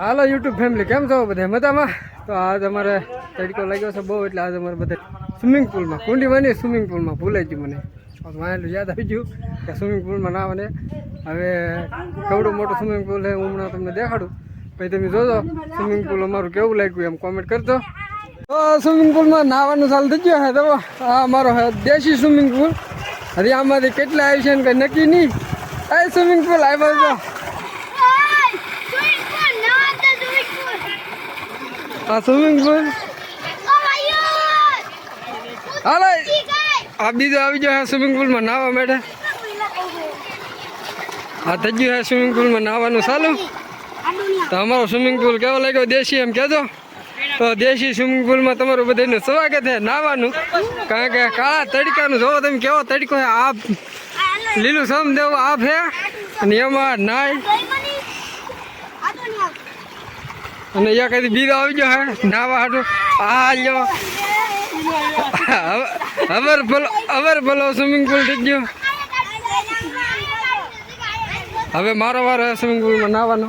હાલો YouTube family કેમ છો બધા? મજામાં? તો આજ અમારે તડકો લાગ્યો છે બહુ, એટલે આજ અમારે બધા સ્વિમિંગ પુલમાં કુંડી બની સ્વિમિંગ પુલમાં ભૂલાઈ ગયું મને. વાંચેલું યાદ આવી ગયું કે સ્વિમિંગ પુલમાં ના બને હવે કેવડું મોટું સ્વિમિંગ પુલ છે, હું હમણાં તમને દેખાડું. પછી તમે જોજો સ્વિમિંગ પુલ અમારું કેવું લાગ્યું એમ કોમેન્ટ કરજો. તો સ્વિમિંગ પુલમાં નાહવાનું ચાલુ થઈ ગયું હે તો આ અમારો દેશી સ્વિમિંગ પુલ હજી આમાંથી કેટલા આવી છે ને કંઈ નક્કી નહીં. આ સ્વિમિંગ પુલ આવ્યો આ સ્વિમિંગ પુલ હાલો. આ બીજો આવી ગયો હા સ્વિમિંગ પુલમાં નાહવા માટે આ થઈ ગયું હા સ્વિમિંગ પુલમાં નાહવાનું. ચાલુ. તો અમારો સ્વિમિંગ પુલ કેવો લાગ્યો? દેશી એમ કહેજો. તો દેશી સ્વિમિંગ પુલમાં તમારું બધાનું સ્વાગત છે નાહવાનું. કારણ કે કાળા તડકાનું જોવો તમે કેવો તડકો છે. આ લીલું સમ દેવું આ છે અને એમાં નાય અને અહીંયા કઈ બીજો આવી ગયો હે, નાવા હાટું. આ લ્યો. અમર ભલો અમર ભલો સ્વિમિંગ પુલ થઈ ગયો. હવે મારો વાર સ્વિમિંગ પુલમાં નાવાનો.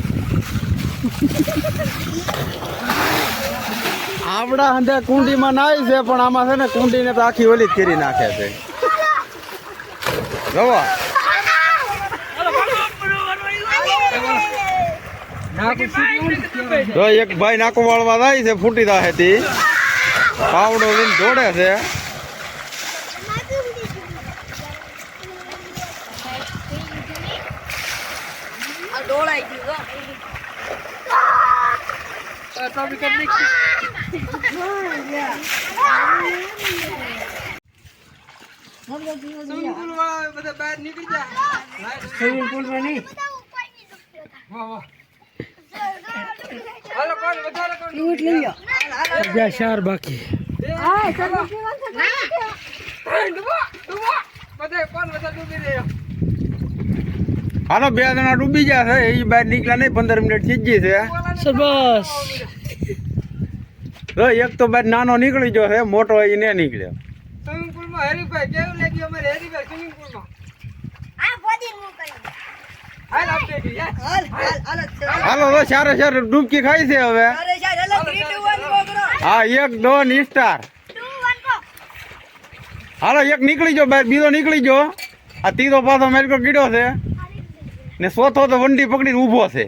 આપડા હંધે કુંડીમાં નાય છે, પણ આમાં છે ને કુંડીને તો આખી ઓલી કરી નાખે છે. જો એક ભાઈ નાકું વાળવા જાય છે, ફૂટી દાહે હતી. પાવડો લઈને જોડે છે. સ્વિમિંગ પુલ વાળા બધા બહાર નીકળી જા સ્વિમિંગ પુલમાં નહીં વાહ વાહ હાલો કોણ વધારે કોણ લૂટ લઈ લો જ્યાં ચાર બાકી હા છે, ડૂબો ડૂબો બધા કોણ વધારે ડૂબી રહ્યો હાલો બે જણા ડૂબી ગયા છે. એ બહાર નીકળ્યા નહીં પંદર મિનિટ થઈ ગઈ છે. બસ તો એક તો બહાર નાનો નીકળી ગયો છે મોટો એ ને નીકળ્યો. સ્વિમિંગ પુલ હરીભાઈ કેવું લાગ્યું અમારે હરીભાઈ સ્વિમિંગ પુલમાં હાલ સારો સારે ડૂબકી ખાય છે હવે. હા એક દોન સ્ટાર હાલો એક નીકળી ગયો બીજો નીકળી ગયો. આ તીધો પાછો મેલકો કીડો છે. ને ચોથો તો વંડી પકડીને ઊભો છે.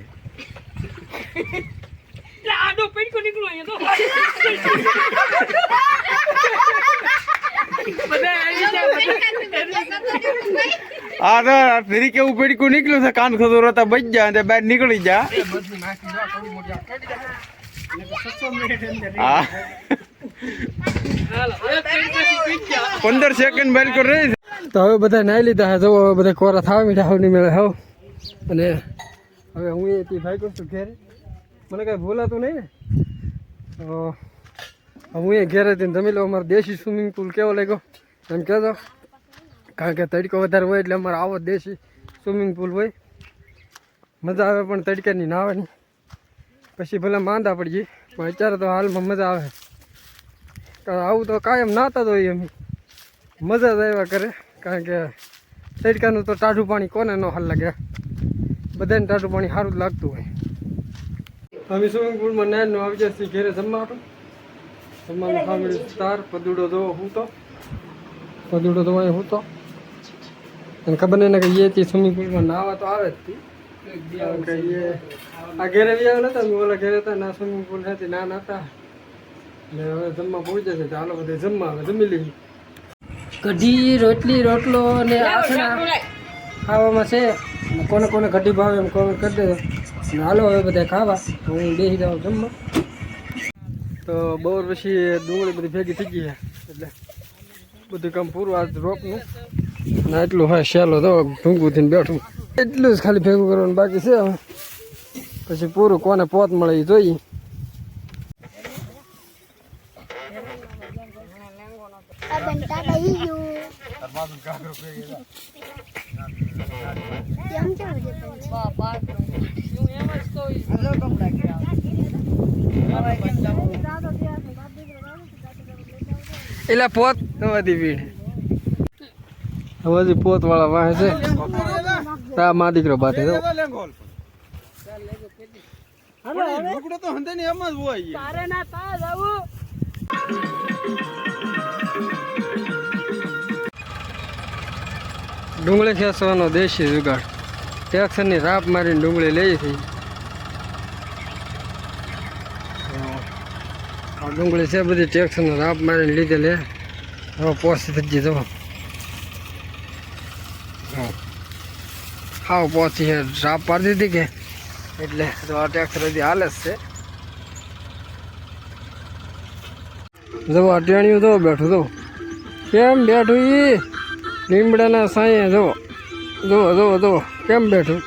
આ તો ફરી કેવું પેડકું નીકળ્યું છે કાન ખસોરો તો બચ જા અને બહાર નીકળી જા પંદર સેકન્ડ મેલકો રહી તો હવે બધા નાઈ લીધા છે જો હવે બધા કોરા થવા મીઠા હવે નહીં મળે હાવ અને હવે હું એ થી ભાઈ છું ઘેરે. મને કાંઈ ભૂલાતું નહીં ને. તો હું એ ઘેરે જઈને જમી લઉં. અમારો દેશી સ્વિમિંગ પુલ કેવો લાગ્યો? એમ કહેજો. કારણ કે તડકો વધારે હોય એટલે અમારે આવો દેશી સ્વિમિંગ પુલ હોય. મજા આવે પણ તડકાની નાવાની પછી ભલે માંદા પડીએ પણ અત્યારે તો હાલમાં મજા આવે. આવું તો કાયમ નાતા જ હોઈએ અમે. મજા જ આવ્યા કરે. કારણ કે તડકાનું તો ટાઢું પાણી કોને ન હાલ લાગે. બધાને ટાટું પાણી સારું લાગતું હોય. અમે સ્વિમિંગ પુલમાં નાનું આવી જશે ઘેરે જમવા હાટું. જમવાનું ખામી તાર પદુડો જો હું તો પદુડો તો અહીં હું તો અને ખબર નહીં ને કે એ તે સ્વિમિંગ પુલમાં નાવા તો આવે જ તી. કારણ કે એ આ ઘેરે બી આવ્યા નતા ઓલા ઘેરે હતા ના સ્વિમિંગ પુલ નથી ના નતા. ને હવે જમવા પહોંચે છે તો હાલો બધે જમવા આવે જમી લઈએ. કઢી રોટલી રોટલો અને આસણા ખાવામાં છે. કોને કોને કઢી ભાવે એમ કોને કરી દેજો. હાલો હવે બધા ખાવા. તો હું બેસી જાઉં જમવા. તો બપોર પછી ડુંગળી બધી ભેગી થઈ ગઈ એટલે બધું કામ પૂરું. આજ રોપનું. ના એટલું હોય શેલો તો ઢૂંગું થઈને બેઠું. એટલું જ ખાલી ભેગું કરવાનું બાકી છે હવે. પછી પૂરું કોને પોત મળે એ જોઈએ. Diam jauh je pun. એટલે પોત બધી ભીડ. હવે હજી પોત વાળા વાહે છે. તા મા દીકરો બાતે તો. ઢોકળો તો હંદે ની એમ જ હોય ડુંગળી ખેંચવાનો દેશી જુગાડ. ટેક્સરની રાપ મારીને ડુંગળી લઈ થઈ આ ડુંગળી છે બધી ટેક્સરની રાપ મારીને લીધેલી હવે પોસી થઈ ગઈ જવો હાવ પહોંચી છે રાપ પાડી દીધી કે? એટલે તો આ ટેક્સર હજી હાલે જ છે. જવા આ તો બેઠું તો કેમ બેઠું ઈ? લીમડાના સાંયે જુઓ જુઓ જુઓ જુઓ કેમ બેઠું?